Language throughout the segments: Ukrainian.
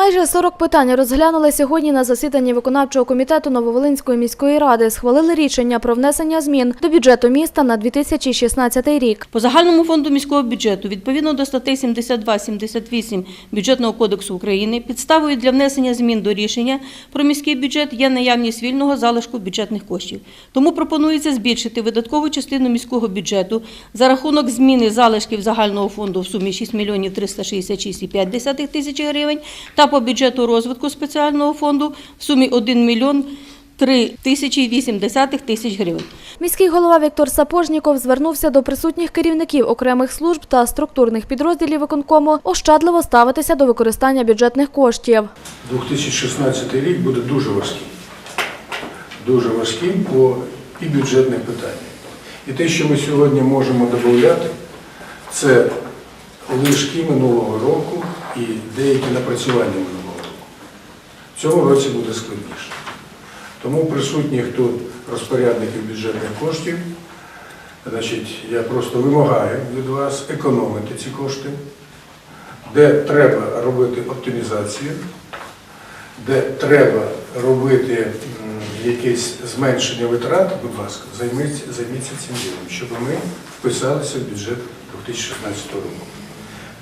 Майже 40 питань розглянули сьогодні на засіданні виконавчого комітету Нововолинської міської ради. Схвалили рішення про внесення змін до бюджету міста на 2016 рік. По загальному фонду міського бюджету відповідно до статей 72-78 Бюджетного кодексу України підставою для внесення змін до рішення про міський бюджет є наявність вільного залишку бюджетних коштів. Тому пропонується збільшити видаткову частину міського бюджету за рахунок зміни залишків загального фонду в сумі 6 мільйонів 366,5 тисячі гривень та по бюджету розвитку спеціального фонду в сумі 1 мільйон 3 тисячі 8 тисяч гривень. Міський голова Віктор Сапожніков звернувся до присутніх керівників окремих служб та структурних підрозділів виконкому ощадливо ставитися до використання бюджетних коштів. 2016 рік буде дуже важким. Дуже важким по і бюджетних питаннях. І те, що ми сьогодні можемо додати, це лишки минулого року і деякі напрацювання минулого року. В цьому році буде складніше. Тому присутніх тут розпорядників бюджетних коштів, значить, я просто вимагаю від вас економити ці кошти, де треба робити оптимізацію, де треба робити якесь зменшення витрат, будь ласка, займіться, займіться цим ділом, щоб ми вписалися в бюджет 2016 року.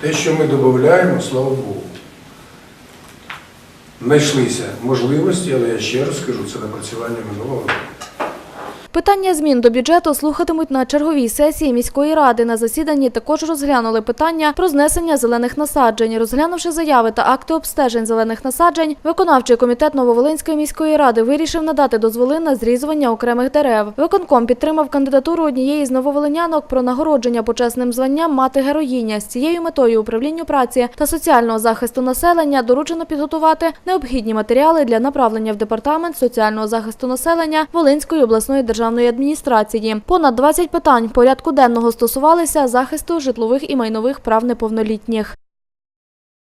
Те, що ми додаємо, слава Богу, знайшлися можливості, але я ще раз скажу, це напрацювання минулого року. Питання змін до бюджету слухатимуть на черговій сесії міської ради. На засіданні також розглянули питання про знесення зелених насаджень. Розглянувши заяви та акти обстежень зелених насаджень, виконавчий комітет Нововолинської міської ради вирішив надати дозволи на зрізування окремих дерев. Виконком підтримав кандидатуру однієї з нововолинянок про нагородження почесним званням мати героїня. З цією метою управлінню праці та соціального захисту населення доручено підготувати необхідні матеріали для направлення в департамент соціального захисту населення Волинської обласної державної адміністрації. Понад 20 питань порядку денного стосувалися захисту житлових і майнових прав неповнолітніх.